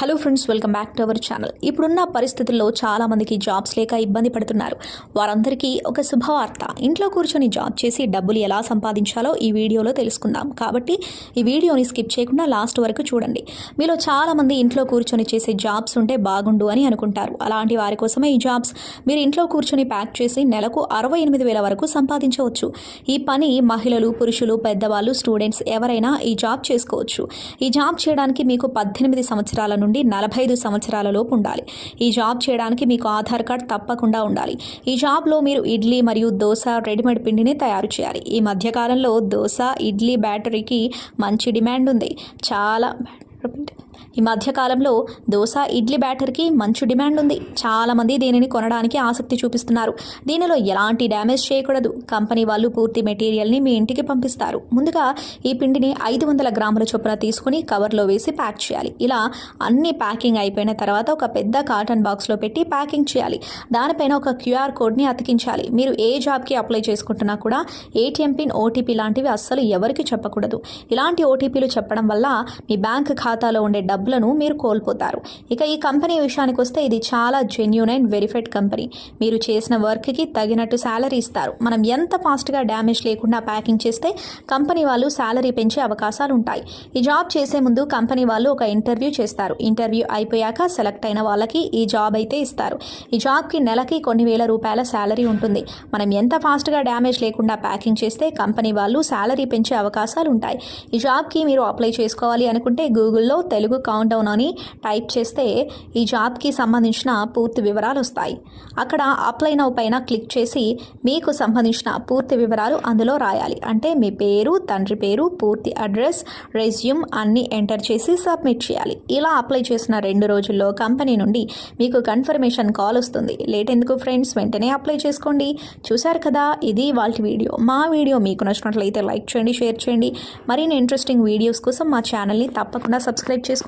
Hello friends welcome back to our channel ఇప్పుడున్న పరిస్థితుల్లో చాలామందికి జాబ్స్ లేక ఇబ్బంది పడుతున్నారు. వారందరికీ ఒక శుభవార్త. ఇంట్లో కూర్చొని జాబ్ చేసి డబ్బులు ఎలా సంపాదించాలో ఈ వీడియోలో తెలుసుకుందాం. కాబట్టి ఈ వీడియోని స్కిప్ చేయకుండా లాస్ట్ వరకు చూడండి. మీలో చాలామంది ఇంట్లో కూర్చొని చేసే జాబ్స్ ఉంటే బాగుండు అని అనుకుంటారు. అలాంటి వారి కోసమే ఈ జాబ్స్ మీరు ఇంట్లో కూర్చొని ప్యాక్ చేసి నెలకు అరవై ఎనిమిది వేల వరకు సంపాదించవచ్చు. ఈ పని మహిళలు పురుషులు పెద్దవాళ్ళు స్టూడెంట్స్ ఎవరైనా ఈ జాబ్ చేసుకోవచ్చు. ఈ జాబ్ చేయడానికి మీకు పద్దెనిమిది సంవత్సరాల నుండి నలభై ఐదు సంవత్సరాల లోపు ఉండాలి. ఈ జాబ్ చేయడానికి మీకు ఆధార్ కార్డ్ తప్పకుండా ఉండాలి. ఈ జాబ్లో మీరు ఇడ్లీ మరియు దోశ రెడీమేడ్ పిండిని తయారు చేయాలి. ఈ మధ్యకాలంలో దోశ ఇడ్లీ బ్యాటరీకి మంచి డిమాండ్ ఉంది. చాలా ఈ మధ్యకాలంలో దోశ ఇడ్లీ బ్యాటర్కి మంచి డిమాండ్ ఉంది. చాలామంది దీనిని కొనడానికి ఆసక్తి చూపిస్తున్నారు. దీనిలో ఎలాంటి డ్యామేజ్ చేయకూడదు. కంపెనీ వాళ్ళు పూర్తి మెటీరియల్ని మీ ఇంటికి పంపిస్తారు. ముందుగా ఈ పిండిని ఐదు వందల గ్రాముల చొప్పున తీసుకుని కవర్లో వేసి ప్యాక్ చేయాలి. ఇలా అన్ని ప్యాకింగ్ అయిపోయిన తర్వాత ఒక పెద్ద కాటన్ బాక్స్లో పెట్టి ప్యాకింగ్ చేయాలి. దానిపైన ఒక క్యూఆర్ కోడ్ని అతికించాలి. మీరు ఏ జాబ్కి అప్లై చేసుకుంటున్నా కూడా ఏటీఎం పిన్ ఓటీపీ లాంటివి అస్సలు ఎవరికి చెప్పకూడదు. ఇలాంటి ఓటీపీలు చెప్పడం వల్ల మీ బ్యాంక్ ఖాతాలో ఉండే డబ్బులను మీరు కోల్పోతారు. ఇక ఈ కంపెనీ విషయానికి వస్తే ఇది చాలా జెన్యున్ అండ్ వెరిఫైడ్ కంపెనీ. మీరు చేసిన వర్క్కి తగినట్టు శాలరీ ఇస్తారు. మనం ఎంత ఫాస్ట్గా డ్యామేజ్ లేకుండా ప్యాకింగ్ చేస్తే కంపెనీ వాళ్ళు శాలరీ పెంచే అవకాశాలు ఉంటాయి. ఈ జాబ్ చేసే ముందు కంపెనీ వాళ్ళు ఒక ఇంటర్వ్యూ చేస్తారు. ఇంటర్వ్యూ అయిపోయాక సెలెక్ట్ అయిన వాళ్ళకి ఈ జాబ్ అయితే ఇస్తారు. ఈ జాబ్కి నెలకి కొన్ని వేల రూపాయల శాలరీ ఉంటుంది. మనం ఎంత ఫాస్ట్గా డ్యామేజ్ లేకుండా ప్యాకింగ్ చేస్తే కంపెనీ వాళ్ళు శాలరీ పెంచే అవకాశాలు ఉంటాయి. ఈ జాబ్కి మీరు అప్లై చేసుకోవాలి అనుకుంటే గూగుల్లో తెలుగు కౌంట్ డౌన్ అని టైప్ చేస్తే ఈ జాబ్కి సంబంధించిన పూర్తి వివరాలు వస్తాయి. అక్కడ అప్లై నౌ పైన క్లిక్ చేసి మీకు సంబంధించిన పూర్తి వివరాలు అందులో రాయాలి. అంటే మీ పేరు తండ్రి పేరు పూర్తి అడ్రస్ రెజ్యూమ్ అన్నీ ఎంటర్ చేసి సబ్మిట్ చేయాలి. ఇలా అప్లై చేసిన రెండు రోజుల్లో కంపెనీ నుండి మీకు కన్ఫర్మేషన్ కాల్ వస్తుంది. లేట్ ఎందుకు ఫ్రెండ్స్ వెంటనే అప్లై చేసుకోండి. చూశారు కదా ఇది వాళ్ళ వీడియో. మా వీడియో మీకు నచ్చినట్లయితే లైక్ చేయండి షేర్ చేయండి. మరిన్ని ఇంట్రెస్టింగ్ వీడియోస్ కోసం మా ఛానల్ని తప్పకుండా సబ్స్క్రైబ్ చేసుకోండి.